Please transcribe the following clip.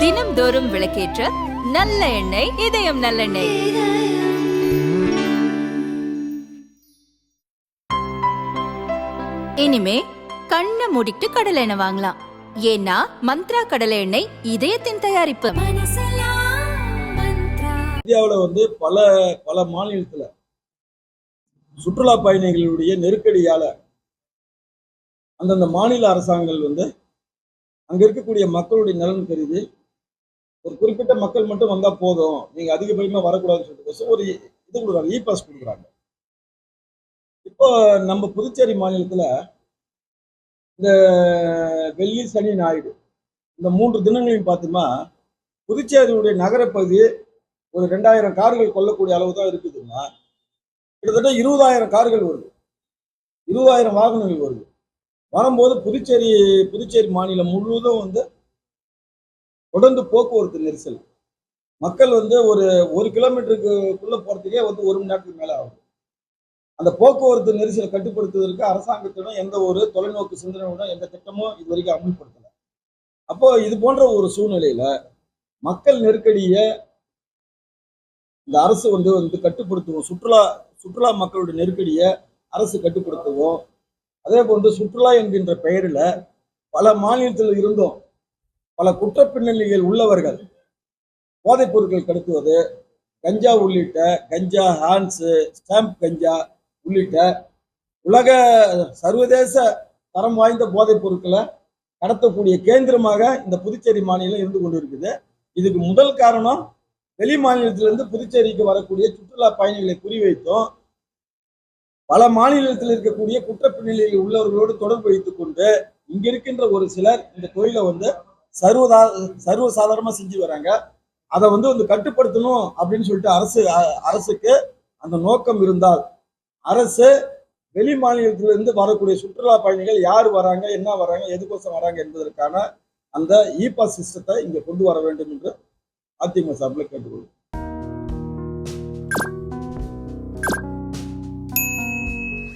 தினம்தோறும் விளக்கேற்ற நல்ல எண்ணெய் இதயம் நல்லெண்ணெய். இனிமே கண்ணை மூடிட்டு கடலை எண்ணெய் வாங்கலாம். ஏன்னா மந்த்ரா கடலை எண்ணெய் இதயத்தின் தயாரிப்பு. இந்தியாவில் வந்து பல பல மாநிலத்தில் சுற்றுலா பயணிகளுடைய நெருக்கடியால அந்தந்த மாநில அரசாங்கங்கள் வந்து அங்க இருக்கக்கூடிய மக்களுடைய நலன் கருதி ஒரு குறிப்பிட்ட மக்கள் மட்டும் வந்தா போதும். நீங்க அதிகபட்சமா வரக்கூடாதுன்னு சொல்லிட்டு ஒரு இது கொடுக்குறாங்க இ பாஸ் கொடுக்குறாங்க. இப்போ நம்ம புதுச்சேரி மாநிலத்துல இந்த வெள்ளி சனி ஞாயிறு இந்த மூன்று தினங்களையும் பார்த்தோமா புதுச்சேரியுடைய நகரப்பகுதி ஒரு ரெண்டாயிரம் கார்கள் கொல்லக்கூடிய அளவு தான் இருக்குதுன்னா கிட்டத்தட்ட இருபதாயிரம் கார்கள் வருது. இருபதாயிரம் வாகனங்கள் வருது. வரும்போது புதுச்சேரி புதுச்சேரி மாநிலம் முழுவதும் வந்து தொடர்ந்து போக்குவரத்து நெரிசல். மக்கள் வந்து ஒரு ஒரு கிலோமீட்டருக்குள்ளே போகிறதுக்கே வந்து ஒரு மணி நேரத்துக்கு மேலே ஆகும் அந்த போக்குவரத்து நெரிசலை கட்டுப்படுத்துவதற்கு அரசாங்கத்திடம் எந்த ஒரு தொலைநோக்கு சிந்தனையுடன் எந்த திட்டமும் இது வரைக்கும் அமல்படுத்தலை. அப்போ இது போன்ற ஒரு சூழ்நிலையில் மக்கள் நெருக்கடியை இந்த அரசு வந்து வந்து கட்டுப்படுத்துவோம். சுற்றுலா சுற்றுலா மக்களுடைய நெருக்கடியை அரசு கட்டுப்படுத்துவோம். அதே போன்று சுற்றுலா என்கின்ற பெயரில் பல மாநிலத்தில் இருந்தும் பல குற்ற பின்னணிகள் உள்ளவர்கள் போதைப் பொருட்கள் கடத்துவது கஞ்சா உள்ளிட்ட கஞ்சா ஹான்ஸு ஸ்டாம்ப் கஞ்சா உள்ளிட்ட உலக சர்வதேச தரம் வாய்ந்த போதைப் பொருட்களை கடத்தக்கூடிய கேந்திரமாக இந்த புதுச்சேரி மாநிலம் இருந்து கொண்டு இருக்குது இதுக்கு முதல் காரணம் வெளி மாநிலத்திலிருந்து புதுச்சேரிக்கு வரக்கூடிய சுற்றுலா பயணிகளை குறிவைத்தும் பல மாநிலத்தில் இருக்கக்கூடிய குற்றப்பின்னணியில் உள்ளவர்களோடு தொடர்பு வைத்துக் கொண்டு இங்க இருக்கின்ற ஒரு சிலர் இந்த தொழிலை வந்து சர்வதா சர்வசாதாரணமா செஞ்சு வராங்க. அதை வந்து வந்து கட்டுப்படுத்தணும் அப்படின்னு சொல்லிட்டு அரசு அரசுக்கு அந்த நோக்கம் இருந்தால் அரசு வெளி மாநிலத்திலிருந்து வரக்கூடிய சுற்றுலா பயணிகள் யார் வராங்க என்ன வராங்க எதுக்கோசம் வராங்க என்பதற்கான அந்த இ பாஸ் சிஸ்டத்தை இங்கே கொண்டு வர வேண்டும் என்று அதிமுக சார்பில் கேட்டுக்கொள்கிறேன்